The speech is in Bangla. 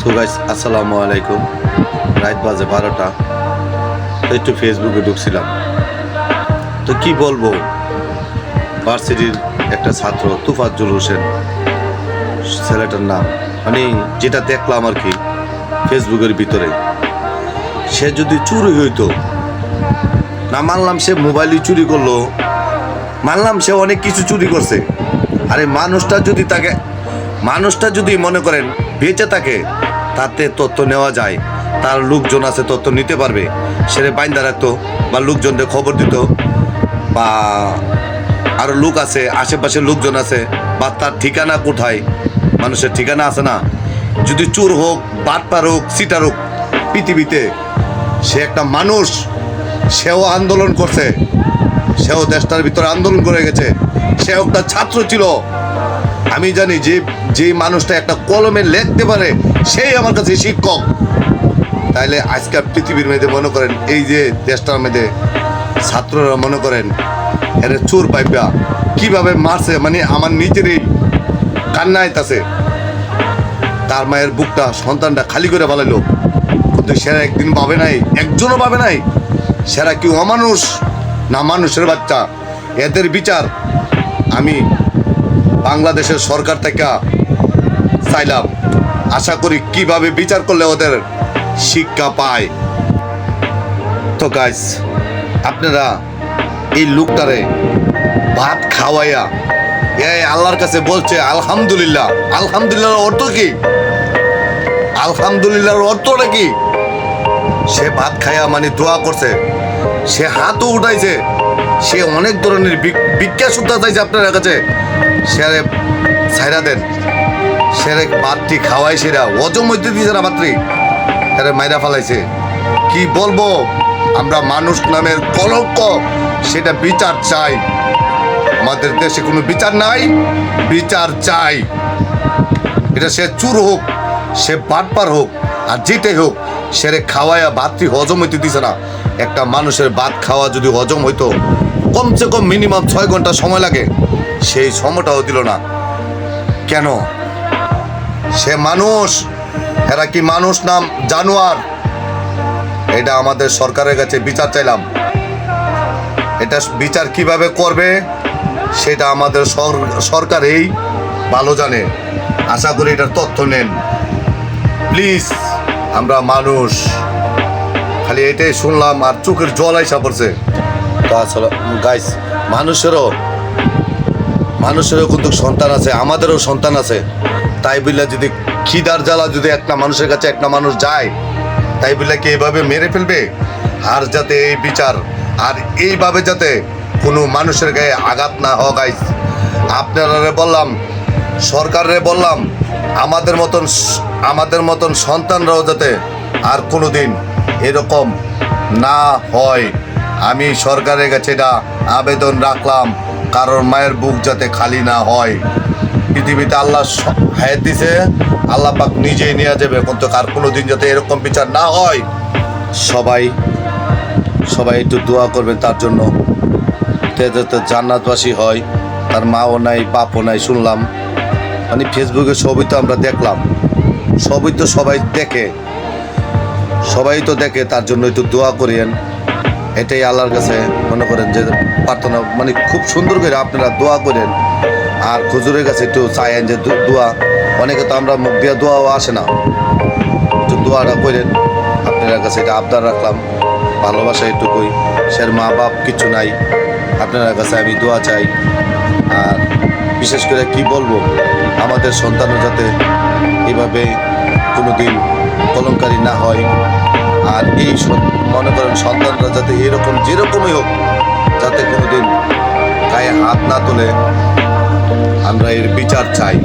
সো গাইস আসসালামু আলাইকুম রাত বাজে বারোটা। একটু ফেসবুকে ঢুকছিলাম। তো কি বলব? ভার্সিটির একটা ছাত্র, তুফাজ্জুল হোসেন ছেলেটার নাম। মানে যেটা দেখলাম আর কি ফেসবুকের ভিতরে। সে যদি চুরি হইতো, না মানলাম সে মোবাইলই চুরি করল, মানলাম সে অনেক কিছু চুরি করছে। আরে মানুষটা যদি তাকে মানুষটা যদি মনে করেন বেঁচে থাকে, তাতে তথ্য নেওয়া যায়। তার লোকজন আছে, তথ্য নিতে পারবে। সেরে বাইন্দা রাখতো বা লোকজনদের খবর দিত বা আরও লোক আছে আশেপাশে লোকজন আছে বা তার ঠিকানা কোথায়, মানুষের ঠিকানা আছে না। যদি চোর হোক, বাটপার হোক, সিটার হোক, পৃথিবীতে সে একটা মানুষ, সেও আন্দোলন করছে, সেও দেশটার ভিতরে আন্দোলন করে গেছে সেও একটা ছাত্র ছিল আমি জানি যে যে মানুষটা একটা কলমে লিখতে পারে, সেই আমার কাছে শিক্ষক। তাইলে আজকাল পৃথিবীর মেয়েদের মনে করেন, এই যে দেশটার মেয়েদের ছাত্ররা মনে করেন, এর চোর পাইপা, কীভাবে মারছে মানে আমার নিজেরই কান্না আইতাছে। তার মায়ের বুকটা সন্তানটা খালি করে ফেলাইলো কিন্তু সেরা একদিন পাবে নাই, একজনও পাবে নাই। সেরা কি অমানুষ না মানুষের বাচ্চা? এদের বিচার আমি বাংলাদেশের সরকার থেকে চাইলাম, আশা করি কীভাবে বিচার করলে ওদের শিক্ষা পায়। তো গাইস আপনারা এই লোকটারে ভাত খাওয়াইয়া এই আল্লাহর কাছে বলছে, আলহামদুলিল্লাহ। আলহামদুলিল্লাহ অর্থ কি? আলহামদুলিল্লাহর অর্থটা কি? সে ভাত খায়া মানে দোয়া করছে, সে হাতও উঠাইছে সে অনেক ধরনের ভিক্ষা সুদ্ধা চাইছে আপনার কাছে সে আরে ছাইরা দেন। সে আরে ভাতটি খাওয়াই সেরা। অজম মধ্যে দিয়েছে না মাত্রি আরে মাইরা ফালাইছে। কি বলব? আমরা মানুষ নামের কলঙ্ক, সেটা বিচার চাই। আমাদের দেশে কোনো বিচার নাই, বিচার চাই। এটা সে চুর হোক, সে বাটপার হোক, আর জিতে হোক। সেরে খাওয়ায়া ভাতটি হজম হইতে দিছে না। একটা মানুষের ভাত খাওয়া যদি হজম হইতো, কমসে কম মিনিমাম ছয় ঘণ্টা সময় লাগে। সেই সময়টাও দিল না। কেন? সে মানুষ, এরা কি মানুষ নাম জানোয়ার? এটা আমাদের সরকারের কাছে বিচার চাইলাম। এটা বিচার কীভাবে করবে, সেটা আমাদের সর- সরকারই ভালো জানে। আশা করি এটার তথ্য নেন। প্লিজ। আমরা মানুষ। খালি এটাই শুনলাম আর চোখের জল আইসা পড়ছে। তো গাইস মানুষেরও মানুষেরও কিন্তু সন্তান আছে, আমাদেরও সন্তান আছে। তাই বললে যদি খিদার জ্বালা যদি একটা মানুষের কাছে একটা মানুষ যায়, তাই বললে কি এভাবে মেরে ফেলবে? আর যাতে এই বিচার, আর এইভাবে যাতে কোনো মানুষের গায়ে আঘাত না হয় গাইস আপনারা বললাম সরকারে বললাম, আমাদের মতন আমাদের মতন সন্তানরাও যাতে আর কোনো দিন এরকম না হয়। আমি সরকারের কাছে এটা আবেদন রাখলাম কারণ মায়ের বুক যাতে খালি না হয়। পৃথিবীতে আল্লাহ হায়াত দিছে, আল্লাহ পাক নিজেই নিয়ে যাবে কিন্তু কার কোনো দিন যাতে এরকম বিচার না হয়। সবাই সবাই একটু দোয়া করবেন তার জন্য। যাতে জান্নাতবাসী হয়, তার মাও নাই, বাপও নাই, শুনলাম। মানে ফেসবুকে ছবি তো আমরা দেখলাম। সবই তো সবাই দেখে। সবাই তো দেখে, তার জন্য একটু দোয়া করিয়েন। এটাই আল্লাহর কাছে মনে করেন যে প্রার্থনা মানে খুব সুন্দর করে আপনারা দোয়া করেন। আর খুজুরের কাছে একটু চাইয়েন যে দোয়া। অনেকে তো আমরা মুখ দিয়ে দোয়াও আসে না। একটু দোয়াটা করেন। আপনার কাছে এটা আবদার রাখলাম। ভালোবাসা এটুকুই। সের মা বাপ কিছু নাই। আপনার কাছে আমি দোয়া চাই। আর বিশেষ করে কি বলব, আমাদের সন্তানও যাতে এভাবে কোনো দিন কলঙ্কারী না হয়। আর এই মনে করেন সন্তানরা যাতে এরকম, যেরকমই হোক, যাতে কোনো দিন গায়ে হাত না তোলে, আমরা এর বিচার চাই।